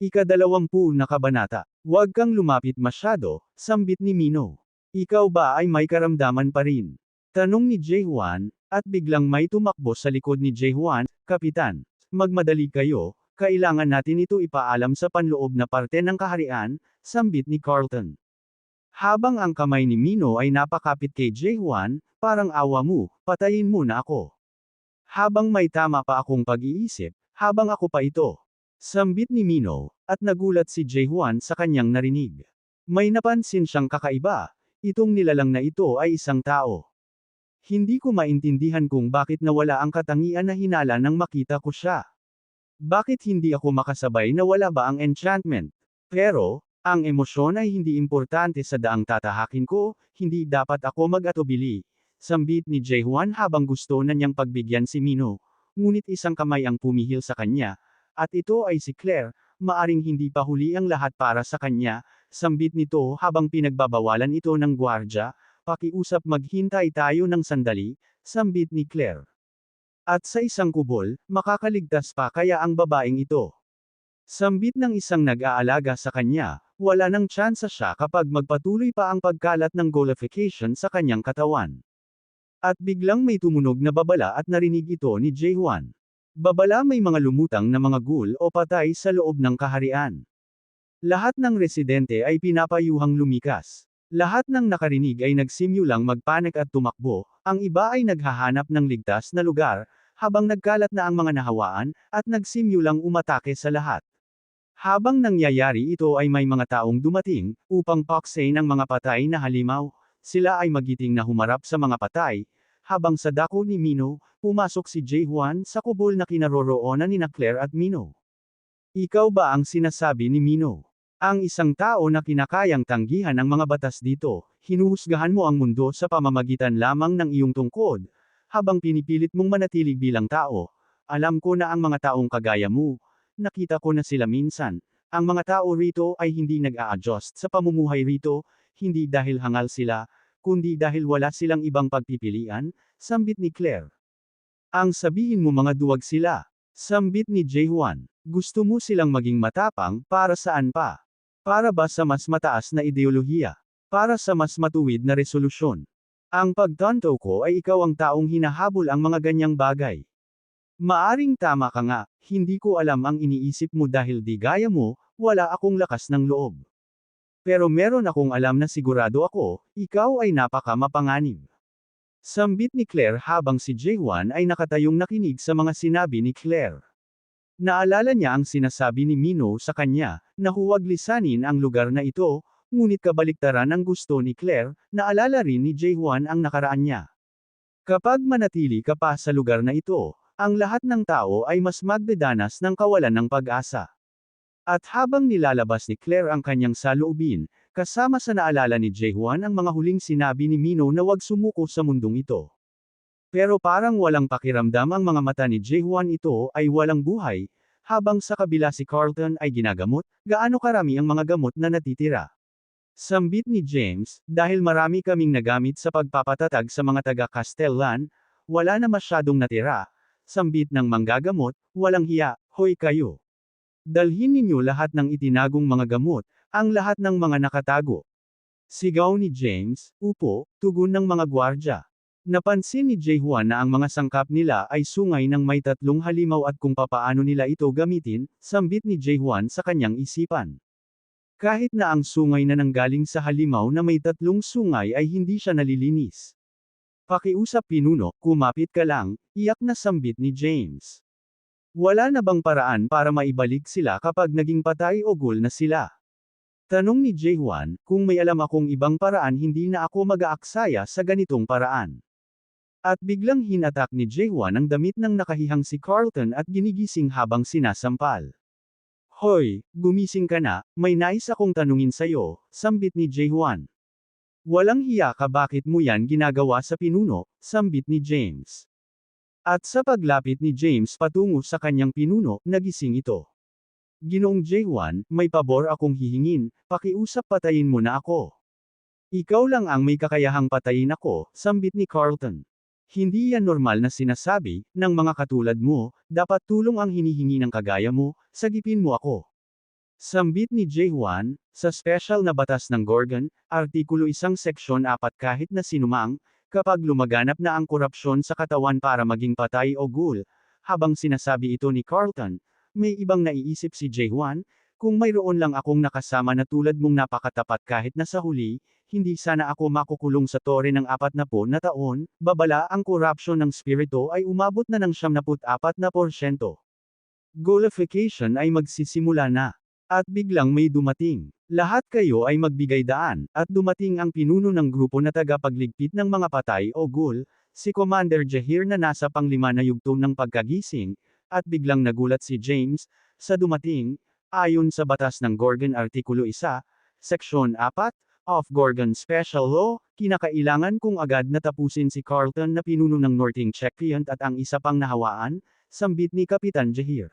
Ikadalawampu na kabanata. Huwag kang lumapit masyado, sambit ni Mino. Ikaw ba ay may karamdaman pa rin? Tanong ni Jaehoon, at biglang may tumakbo sa likod ni Jaehoon, Kapitan. Magmadali kayo, kailangan natin ito ipaalam sa panloob na parte ng kaharian, sambit ni Carlton. Habang ang kamay ni Mino ay napakapit kay Jaehoon, parang awa mo, patayin mo na ako. Habang may tama pa akong pag-iisip, habang ako pa ito. Sambit ni Mino, at nagulat si Jaehoon sa kanyang narinig. May napansin siyang kakaiba, itong nilalang na ito ay isang tao. Hindi ko maintindihan kung bakit nawala ang katangian na hinala nang makita ko siya. Bakit hindi ako makasabay na wala ba ang enchantment? Pero, ang emosyon ay hindi importante sa daang tatahakin ko, hindi dapat ako mag-atubili. Sambit ni Jaehoon habang gusto na niyang pagbigyan si Mino, ngunit isang kamay ang pumihil sa kanya, at ito ay si Claire, maaring hindi pa huli ang lahat para sa kanya, sambit nito habang pinagbabawalan ito ng gwardya, pakiusap maghintay tayo ng sandali, sambit ni Claire. At sa isang kubol, makakaligtas pa kaya ang babaeng ito. Sambit ng isang nag-aalaga sa kanya, wala nang tsansa siya kapag magpatuloy pa ang pagkalat ng golification sa kanyang katawan. At biglang may tumunog na babala at narinig ito ni Jaehoon. Babala may mga lumutang na mga ghoul o patay sa loob ng kaharian. Lahat ng residente ay pinapayuhang lumikas. Lahat ng nakarinig ay nagsimulang magpanik at tumakbo, ang iba ay naghahanap ng ligtas na lugar, habang nagkalat na ang mga nahawaan, at nagsimulang umatake sa lahat. Habang nangyayari ito ay may mga taong dumating, upang paksain ang mga patay na halimaw, sila ay magiting na humarap sa mga patay, habang sa dako ni Mino, pumasok si Jaehoon sa kubol na kinaroroonan ni na Claire at Mino. Ikaw ba ang sinasabi ni Mino? Ang isang tao na kinakayang tanggihan ang mga batas dito, hinuhusgahan mo ang mundo sa pamamagitan lamang ng iyong tungkod, habang pinipilit mong manatili bilang tao. Alam ko na ang mga taong kagaya mo, nakita ko na sila minsan. Ang mga tao rito ay hindi nag-a-adjust sa pamumuhay rito, hindi dahil hangal sila, kundi dahil wala silang ibang pagpipilian, sambit ni Claire. Ang sabihin mo mga duwag sila, sambit ni Jaehoon, gusto mo silang maging matapang, para saan pa? Para ba sa mas mataas na ideolohiya? Para sa mas matuwid na resolusyon? Ang pagtanto ko ay ikaw ang taong hinahabol ang mga ganyang bagay. Maaring tama ka nga, hindi ko alam ang iniisip mo dahil di gaya mo, wala akong lakas ng loob. Pero meron akong alam na sigurado ako, ikaw ay napaka mapanganib. Sambit ni Claire habang si Jaehoon ay nakatayong nakinig sa mga sinabi ni Claire. Naalala niya ang sinasabi ni Mino sa kanya, na huwag lisanin ang lugar na ito, ngunit kabaliktaran ang gusto ni Claire, naalala rin ni Jaehoon ang nakaraan niya. Kapag manatili ka pa sa lugar na ito, ang lahat ng tao ay mas magdedanas ng kawalan ng pag-asa. At habang nilalabas ni Claire ang kanyang saloobin, kasama sa naalala ni Jaehoon ang mga huling sinabi ni Mino na wag sumuko sa mundong ito. Pero parang walang pakiramdam ang mga mata ni Jaehoon ito ay walang buhay, habang sa kabila si Carlton ay ginagamot, gaano karami ang mga gamot na natitira. Sambit ni James, dahil marami kaming nagamit sa pagpapatatag sa mga taga-Castellan, wala na masyadong natira, sambit ng manggagamot, walang hiya, hoy kayo. Dalhin ninyo lahat ng itinagong mga gamot, ang lahat ng mga nakatago. Sigaw ni James, upo, tugon ng mga gwardya. Napansin ni Jaehoon na ang mga sangkap nila ay sungay ng may tatlong halimaw at kung papaano nila ito gamitin, sambit ni Jaehoon sa kanyang isipan. Kahit na ang sungay na nanggaling sa halimaw na may tatlong sungay ay hindi siya nalilinis. Pakiusap pinuno, kumapit ka lang, iyak na sambit ni James. Wala na bang paraan para maibalik sila kapag naging patay o gul na sila? Tanong ni Jaehoon, kung may alam akong ibang paraan hindi na ako mag-aaksaya sa ganitong paraan. At biglang hinatak ni Jaehoon ang damit ng nakahihang si Carlton at ginigising habang sinasampal. Hoy, gumising ka na, may nais akong tanungin sa'yo, sambit ni Jaehoon. Walang hiya ka bakit mo yan ginagawa sa pinuno, sambit ni James. At sa paglapit ni James patungo sa kanyang pinuno, nagising ito. Ginoong Jaehoon, may pabor akong hihingin, pakiusap patayin mo na ako. Ikaw lang ang may kakayahang patayin ako, sambit ni Carlton. Hindi yan normal na sinasabi, ng mga katulad mo, dapat tulong ang hinihingi ng kagaya mo, sagipin mo ako. Sambit ni J1, sa special na batas ng Gorgon, Artikulo 1 Seksyon 4 kahit na sinumang, kapag lumaganap na ang korupsyon sa katawan para maging patay o ghoul, habang sinasabi ito ni Carlton, may ibang naiisip si J1, kung mayroon lang akong nakasama na tulad mong napakatapat kahit na sa huli, hindi sana ako makukulong sa tore ng 40 na taon, babala ang korupsyon ng spirito ay umabot na ng 74 na porsyento. Golification ay magsisimula na. At biglang may dumating. Lahat kayo ay magbigay daan, at dumating ang pinuno ng grupo na tagapagligpit ng mga patay o ghoul, si Commander Jahir na nasa panglima na yugto ng pagkagising, at biglang nagulat si James, sa dumating, ayon sa batas ng Gorgon Artikulo 1, Seksyon 4, of Gorgon Special Law, kinakailangan kong agad na tapusin si Carlton na pinuno ng Northing Checkpoint at ang isa pang nahawaan, sambit ni Kapitan Jahir.